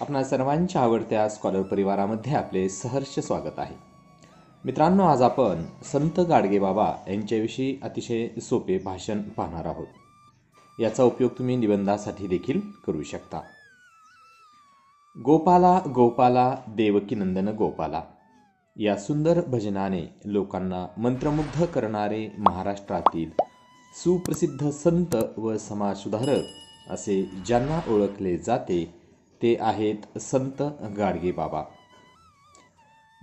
आपणा सर्वांच्या आवडत्या स्कॉलर परिवारामध्ये आपले सहर्ष स्वागत आहे. मित्रांनो आज आपण संत गाडगे बाबा यांच्याविषयी अतिशय सोपे भाषण पाहणार आहोत. याचा उपयोग तुम्ही निबंधासाठी देखील करू शकता. गोपाला गोपाला देवकीनंदन गोपाला. या सुंदर भजनाने लोकांना मंत्रमुग्ध करणारे महाराष्ट्रातील सुप्रसिद्ध संत व समाजसुधारक असे ज्यांना ओळखले जाते ते आहेत संत गाडगेबाबा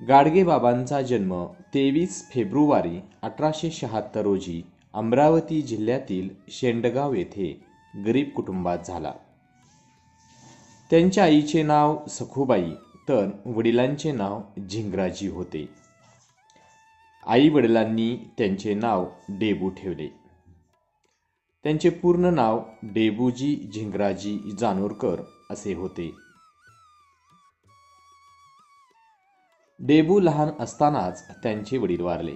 गाडगेबाबांचा जन्म तेवीस फेब्रुवारी अठराशे शहात्तर रोजी अमरावती जिल्ह्यातील शेंडगाव येथे गरीब कुटुंबात झाला. त्यांच्या आईचे नाव सखुबाई तर वडिलांचे नाव झिंगराजी होते. आई वडिलांनी त्यांचे नाव डेबू ठेवले. त्यांचे पूर्ण नाव डेबूजी झिंगराजी जानोरकर असे होते. डेबू लहान असतानाच त्यांचे वडील वारले.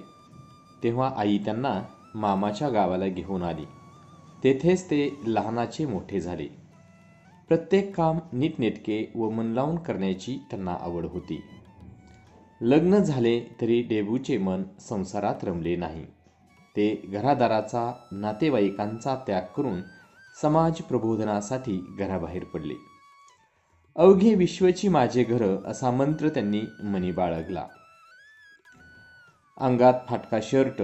तेव्हा आई त्यांना मामाच्या गावाला घेऊन आली. तेथेच ते लहानाचे मोठे झाले. प्रत्येक काम नीटनेटके व मन लावून करण्याची त्यांना आवड होती. लग्न झाले तरी डेबूचे मन संसारात रमले नाही. ते घरादाराचा नातेवाईकांचा त्याग करून समाज प्रबोधनासाठी घराबाहेर पडले. अवघे विश्वची माझे घर असा मंत्र त्यांनी मनी बाळगला. अंगात फाटका शर्ट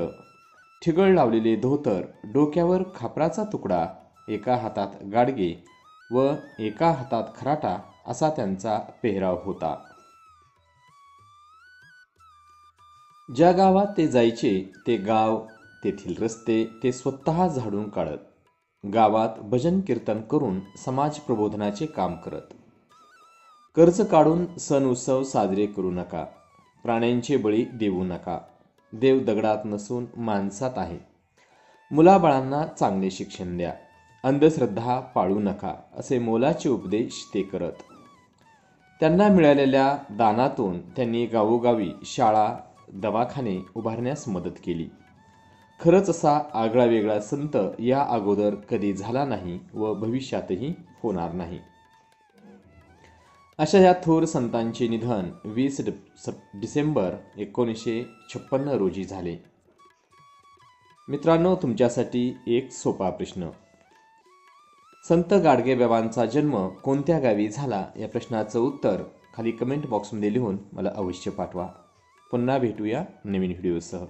ठिगळ लावलेले धोतर डोक्यावर खापराचा तुकडा एका हातात गाडगे व एका हातात खराटा असा त्यांचा पेहराव होता. ज्या गावात ते जायचे ते गाव तेथील रस्ते ते स्वतः झाडून काढत गावात भजन कीर्तन करून समाज प्रबोधनाचे काम करत. कर्ज काढून सण उत्सव साजरे करू नका. प्राण्यांचे बळी देऊ नका. देव दगडात नसून माणसात आहे. मुलाबाळांना चांगले शिक्षण द्या. अंधश्रद्धा पाळू नका असे मोलाचे उपदेश ते करत. त्यांना मिळालेल्या दानातून त्यांनी गावोगावी शाळा दवाखाने उभारण्यास मदत केली. खरंच असा आगळा वेगळा संत या अगोदर कधी झाला नाही व भविष्यातही होणार नाही. अशा या थोर संतांचे निधन वीस डिसेंबर एकोणीसशे छप्पन्न रोजी झाले. मित्रांनो तुमच्यासाठी एक सोपा प्रश्न. संत गाडगेबाबांचा जन्म कोणत्या गावी झाला? या प्रश्नाचं उत्तर खाली कमेंट बॉक्समध्ये लिहून मला अवश्य पाठवा. पुन्हा भेटूया नवीन व्हिडिओसह